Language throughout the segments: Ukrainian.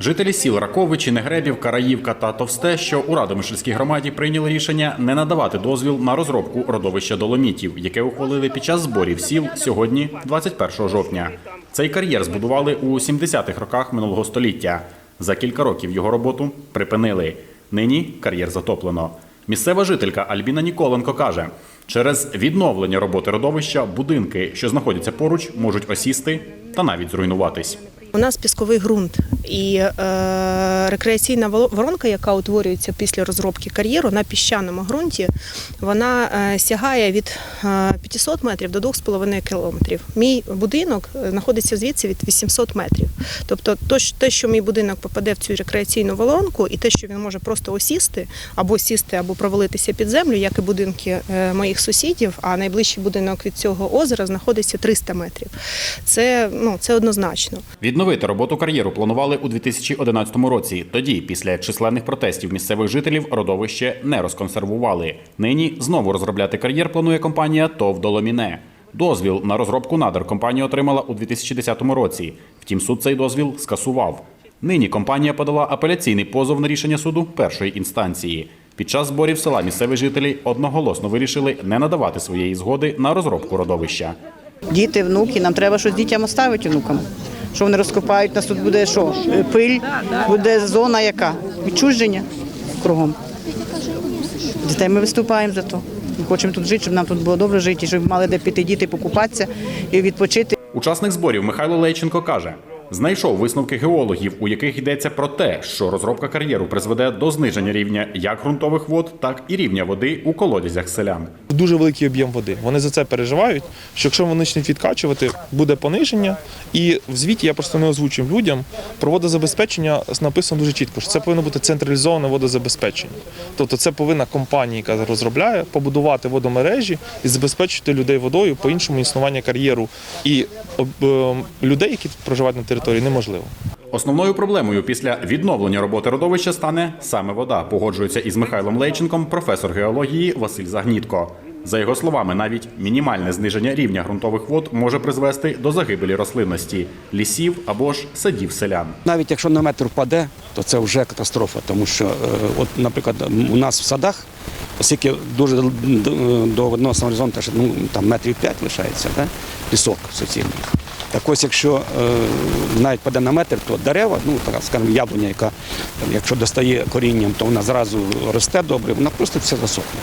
Жителі сіл Раковичі, Негребів, Караївка та Товсте, що у Радомишльській громаді прийняли рішення не надавати дозвіл на розробку родовища доломітів, яке ухвалили під час зборів сіл сьогодні, 21 жовтня. Цей кар'єр збудували у 70-х роках минулого століття. За кілька років його роботу припинили. Нині кар'єр затоплено. Місцева жителька Альбіна Ніколенко каже, через відновлення роботи родовища будинки, що знаходяться поруч, можуть осісти та навіть зруйнуватись. У нас пісковий ґрунт і е, рекреаційна воронка, яка утворюється після розробки кар'єру на піщаному ґрунті, вона е, сягає від е, 500 метрів до 2,5 кілометрів. Мій будинок е, знаходиться звідси від 800 метрів. Тобто, то, те, що мій будинок попаде в цю рекреаційну воронку, і те, що він може просто осісти або сісти, або провалитися під землю, як і будинки е, моїх сусідів, а найближчий будинок від цього озера знаходиться 300 метрів. Це, ну, це однозначно. Відновити роботу кар'єру планували у 2011 році. Тоді, після численних протестів місцевих жителів, родовище не розконсервували. Нині знову розробляти кар'єр планує компанія ТОВ Доломіне. Дозвіл на розробку надр компанія отримала у 2010 році. Втім, суд цей дозвіл скасував. Нині компанія подала апеляційний позов на рішення суду першої інстанції. Під час зборів села місцеві жителі одноголосно вирішили не надавати своєї згоди на розробку родовища. Діти, внуки, нам треба щось дітям оставити внукам. Що вони розкопають, нас тут буде що? Е, Пиль, буде зона яка? Відчуження кругом. Дітей ми виступаємо за то. Ми хочемо тут жити, щоб нам тут було добре жити, щоб мали де піти діти, покупатися і відпочити. Учасник зборів Михайло Лейченко каже: знайшов висновки геологів, у яких йдеться про те, що розробка кар'єру призведе до зниження рівня як ґрунтових вод, так і рівня води у колодязях селян. Дуже великий об'єм води. Вони за це переживають. Що якщо вони почнуть відкачувати, буде пониження. І в звіті я просто не озвучив людям. Про водозабезпечення написано дуже чітко, що це повинно бути централізоване водозабезпечення. Тобто, це повинна компанія, яка розробляє, побудувати водомережі і забезпечити людей водою по іншому існування кар'єру і е, людей, які проживають на території, неможливо. Основною проблемою після відновлення роботи родовища стане саме вода. Погоджується із Михайлом Лейченком професор геології Василь Загнітко. За його словами, навіть мінімальне зниження рівня ґрунтових вод може призвести до загибелі рослинності, лісів або ж садів селян. Навіть якщо на метр впаде, то це вже катастрофа, тому що, е, от, наприклад, у нас в садах, оскільки дуже до- водного горизонту ну, там метрів 5 лишається, да? пісок суцільний. Так ось, якщо е, навіть паде на метр, то дерева, ну така, скажімо, яблуня, яка якщо достає корінням, то вона зразу росте добре, вона просто все засохне.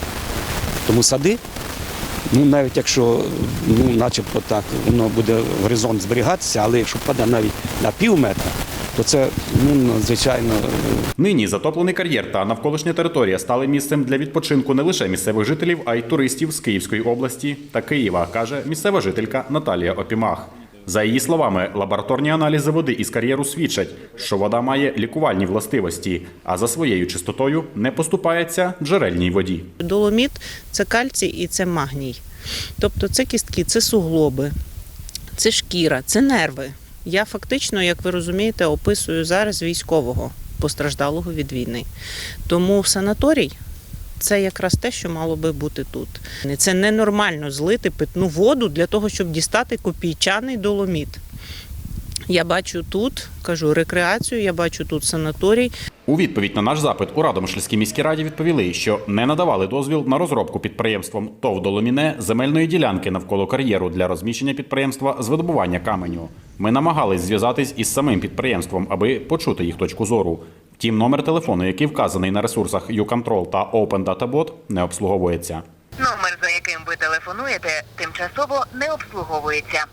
Тому сади, ну навіть якщо ну, начебто так, воно буде горизонт зберігатися, але якщо паде навіть на пів метра, то це ну, надзвичайно е, Нині затоплений кар'єр та навколишня територія стали місцем для відпочинку не лише місцевих жителів, а й туристів з Київської області та Києва, каже місцева жителька Наталія Опімах. За її словами, лабораторні аналізи води із кар'єру свідчать, що вода має лікувальні властивості, а за своєю чистотою не поступається джерельній воді. Доломіт це кальцій і це магній. Тобто це кістки, це суглоби, це шкіра, це нерви. Я фактично, як ви розумієте, описую зараз військового постраждалого від війни. Тому в санаторій це якраз те, що мало би бути тут. Це ненормально злити питну воду для того, щоб дістати копійчаний доломіт. Я бачу тут, кажу, рекреацію, я бачу тут санаторій, У відповідь на наш запит у Радомишльській міській раді відповіли, що не надавали дозвіл на розробку підприємством ТОВ «Доломіне» земельної ділянки навколо кар'єру для розміщення підприємства з видобування каменю. Ми намагались зв'язатись із самим підприємством, аби почути їх точку зору. Втім, номер телефону, який вказаний на ресурсах YouControl та OpenDataBot, не обслуговується. Номер, за яким ви телефонуєте, тимчасово не обслуговується.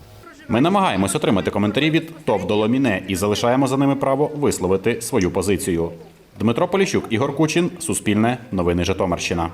Ми намагаємось отримати коментарі від ТОВ «Доломіне» і залишаємо за ними право висловити свою позицію. Дмитро Поліщук, Ігор Кучин, Суспільне, Новини Житомирщина.